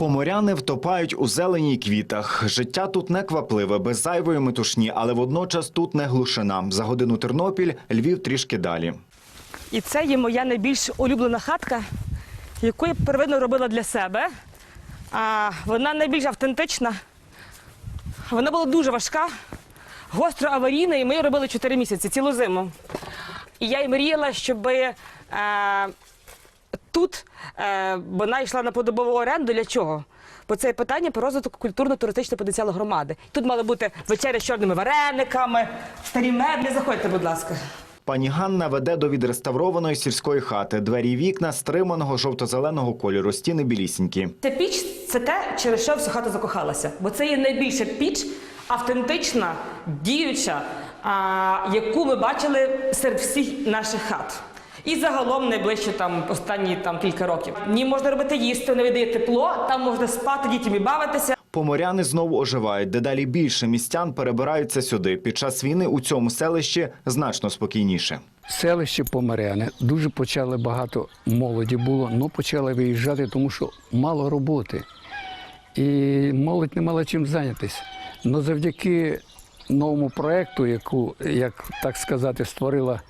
Поморяни втопають у зелені й квітах. Життя тут не квапливе, без зайвої метушні, але водночас тут не глушина. За годину Тернопіль, Львів трішки далі. І це є моя найбільш улюблена хатка, яку я первинно робила для себе. А, вона найбільш автентична. Вона була дуже важка, гостро аварійна, і ми її робили 4 місяці, цілу зиму. І я й мріяла, щоб е, тут е, вона йшла на подобову оренду. Для чого? Бо це питання про розвиток культурно-туристичного потенціалу громади. Тут мала бути вечеря з чорними варениками, старі меблі. Заходьте, будь ласка. Пані Ганна веде до відреставрованої сільської хати. Двері й вікна стриманого жовто-зеленого кольору, стіни білісінькі. Ця піч це те, через що вся хата закохалася. Бо це є найбільша піч, автентична, діюча, а, яку ми бачили серед всіх наших хат. І загалом найближче там останні там кілька років. В ній можна робити їсти, не видає тепло, там можна спати, дітям і бавитися. Поморяни знову оживають. Дедалі більше містян перебираються сюди. Під час війни у цьому селищі значно спокійніше. Селище Помаряне дуже почали багато молоді було, але почали виїжджати, тому що мало роботи. І молодь не мала чим зайнятися. Але завдяки новому проєкту, яку, як так сказати, створила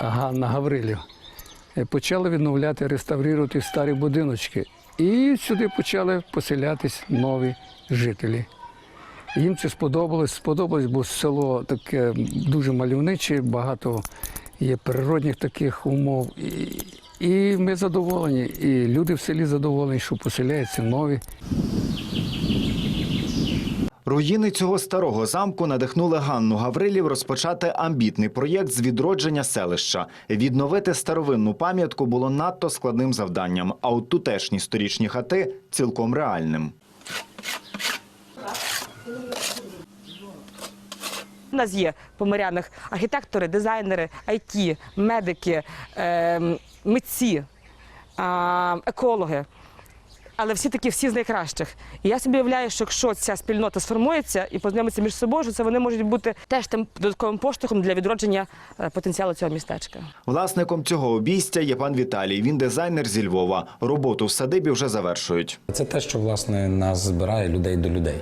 Ганна Гаврилів, е, почали відновляти, реставрувати старі будиночки. І сюди почали поселятись нові жителі. Їм це сподобалось. Сподобалось, бо село таке дуже мальовниче, багато є природних таких умов. І, і ми задоволені, і люди в селі задоволені, що поселяються нові. Руїни цього старого замку надихнули Ганну Гаврилів розпочати амбітний проєкт з відродження селища. Відновити старовинну пам'ятку було надто складним завданням, а от тутешні сторічні хати цілком реальним. У нас є в помирянах архітектори, дизайнери, IT, медики, ем, митці, екологи. Але всі такі всі з найкращих. І я собі уявляю, що якщо ця спільнота сформується і познайомиться між собою, що це вони можуть бути теж тим додатковим поштовхом для відродження е, потенціалу цього містечка. Власником цього обійстя є пан Віталій. Він дизайнер зі Львова. Роботу в садибі вже завершують. Це те, що власне нас збирає людей до людей.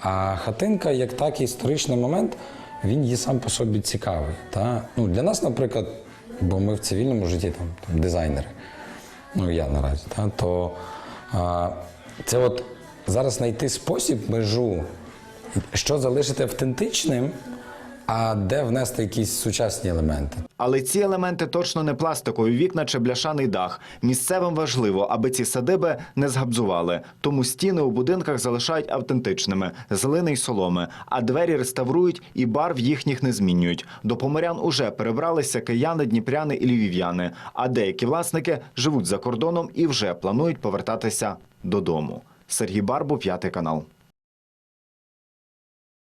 А хатинка, як так, історичний момент, він є сам по собі цікавий. Та? Ну, для нас, наприклад, бо ми в цивільному житті там, там дизайнери, ну я наразі, та? то це от зараз знайти спосіб, межу, що залишити автентичним, а де внести якісь сучасні елементи. Але ці елементи точно не пластикові вікна чи бляшаний дах. Місцевим важливо, аби ці садиби не згабзували. Тому стіни у будинках залишають автентичними з й соломи, а двері реставрують і барв їхніх не змінюють. До поморян уже перебралися кияни, дніпряни і львів'яни. А деякі власники живуть за кордоном і вже планують повертатися додому. Сергій Барбу, п'ятий канал.